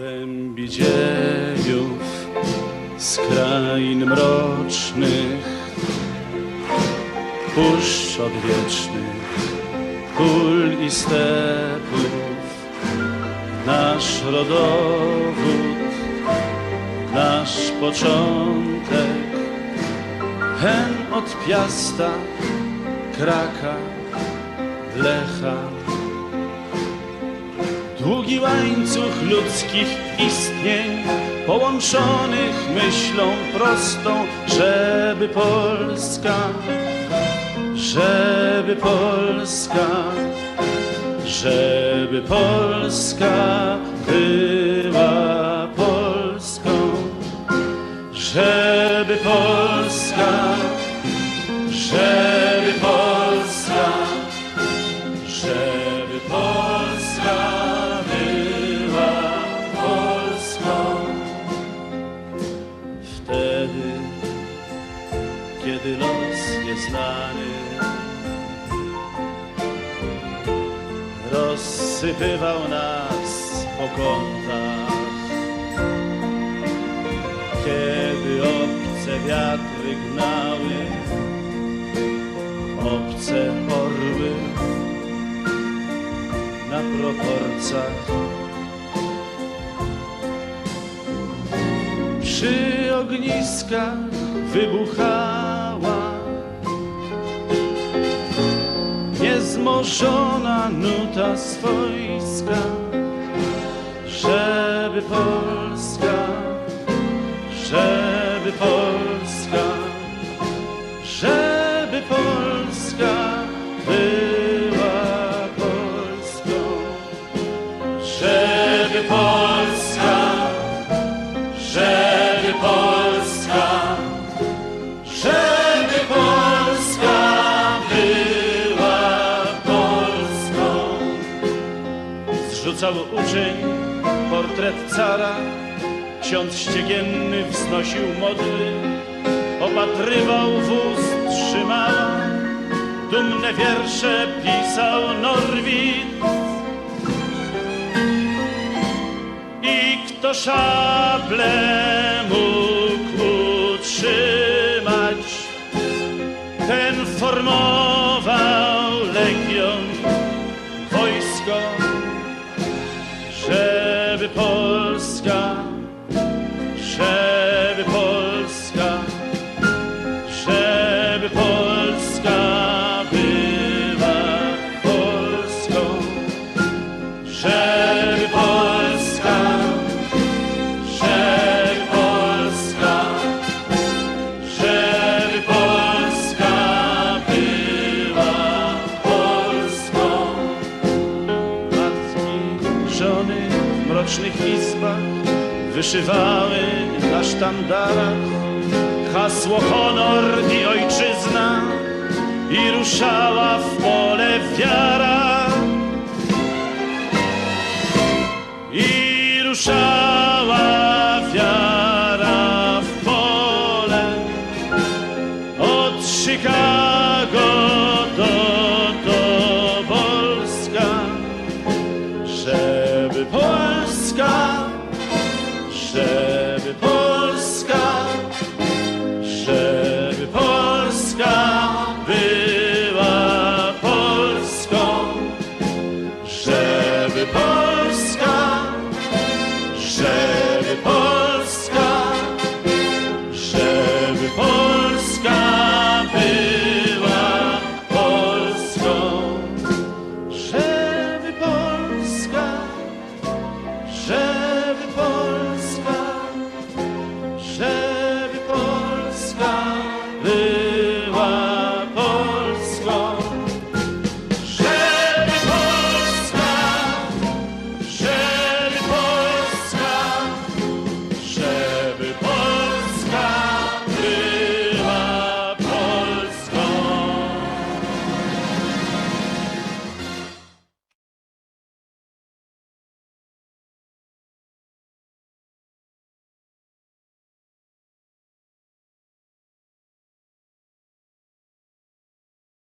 głębi dziejów, z krain mrocznych, puszcz odwiecznych, pól i stepów, nasz rodowód, nasz początek, hen od Piasta, Kraka, Lecha. Długi łańcuch ludzkich istnień, połączonych myślą prostą, żeby Polska, żeby Polska, żeby Polska była Polską, żeby Polska, kiedy los nieznany rozsypywał nas po kątach, kiedy obce wiatry gnały obce orły na proporcach. Przy ogniskach wybuchała. Niezmożona nuta swojska, żeby Polska, żeby Polska, żeby Polska była Polską. Zrzucał uczeń portret cara, ksiądz ściegienny wznosił modły, opatrywał wóz, trzymała, dumne wiersze pisał Norwid. Kto szable mógł utrzymać, ten formował legion, w mrocznych izbach wyszywały na sztandarach hasło honor i ojczyzna i ruszała w pole wiara. I ruszała wiara w pole od Chicago do żeby